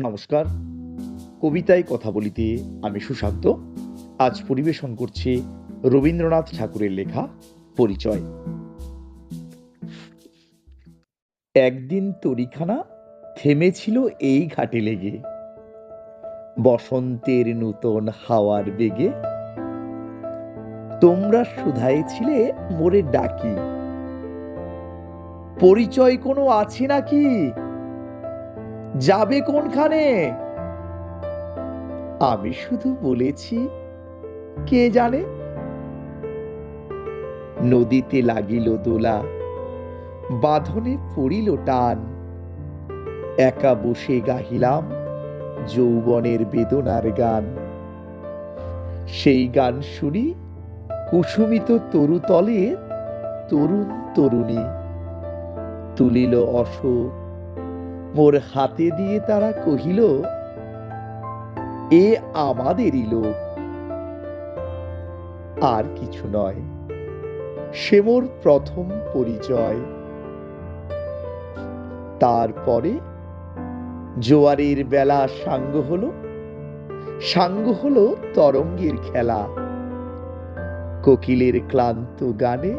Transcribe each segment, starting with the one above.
নমস্কার। কবিতায় কথা বলিতে আমি সুশান্ত। আজ পরিবেশন করছি রবীন্দ্রনাথ ঠাকুরের লেখা পরিচয়। একদিন তরিখানা থেমেছিল এই ঘাটে লেগে। বসন্তের নূতন হাওয়ার বেগে। তোমরা শুধাইছিলে মোরে ডাকি। পরিচয় কোনো আছে নাকি? যাবে কোনখানে? আমি শুধু বলেছি, কে জানে? নদীতে লাগিল দোলা, বাঁধনে পড়িল টান। একা বসে গাহিলাম যৌবনের বেদনার গান। সেই গান শুনি কুসুমিত তরুতলে তরুণ তরুণী, তুলিল অশোক মোর হাতে দিয়ে তারা কহিল, এ আমাদেরই লোক। আর কিছু নয়, সে মোর প্রথম পরিচয়। তারপরে জোয়ারের বেলা সাঙ্গ হলো সাঙ্গ হলো তরঙ্গের খেলা। কোকিলের ক্লান্ত গানে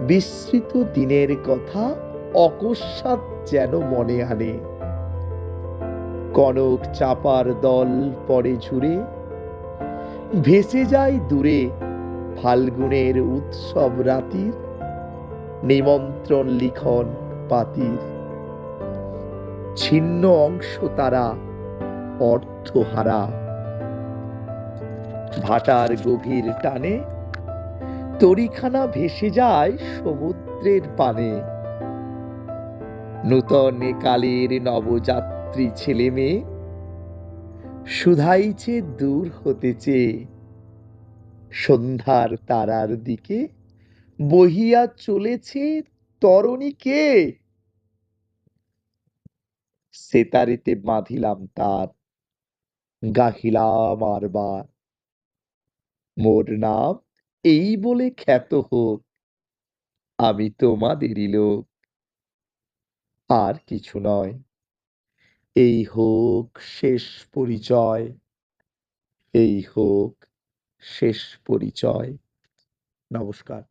বিস্মৃত দিনের কথা অকস্মাৎ যেন মনে আনে। কনক চাপার দল পরে ঝুরে ভেসে যায় দূরে ফাল্গুনের উৎসব রাতির, নিমন্ত্রণ লিখন পাতির। ছিন্ন অংশ তারা অর্থহারা। ভাটার গভীর টানে তরিখানা ভেসে যায় সমুদ্রের পানে। নূতন কালের নবযাত্রী ছেলে মেয়ে শুধাইছে দূর হতেছে, সন্ধ্যার তারার দিকে বহিয়া চলেছে তরণীকে সেতারেতে বাঁধিলাম তার, গাহিলাম আরবার মোর নাম এই বলে খ্যাত হোক, আমি তোমাদেরই লোক। আর কিছু নয়। এই হোক শেষ পরিচয়। এই হোক শেষ পরিচয়। নমস্কার।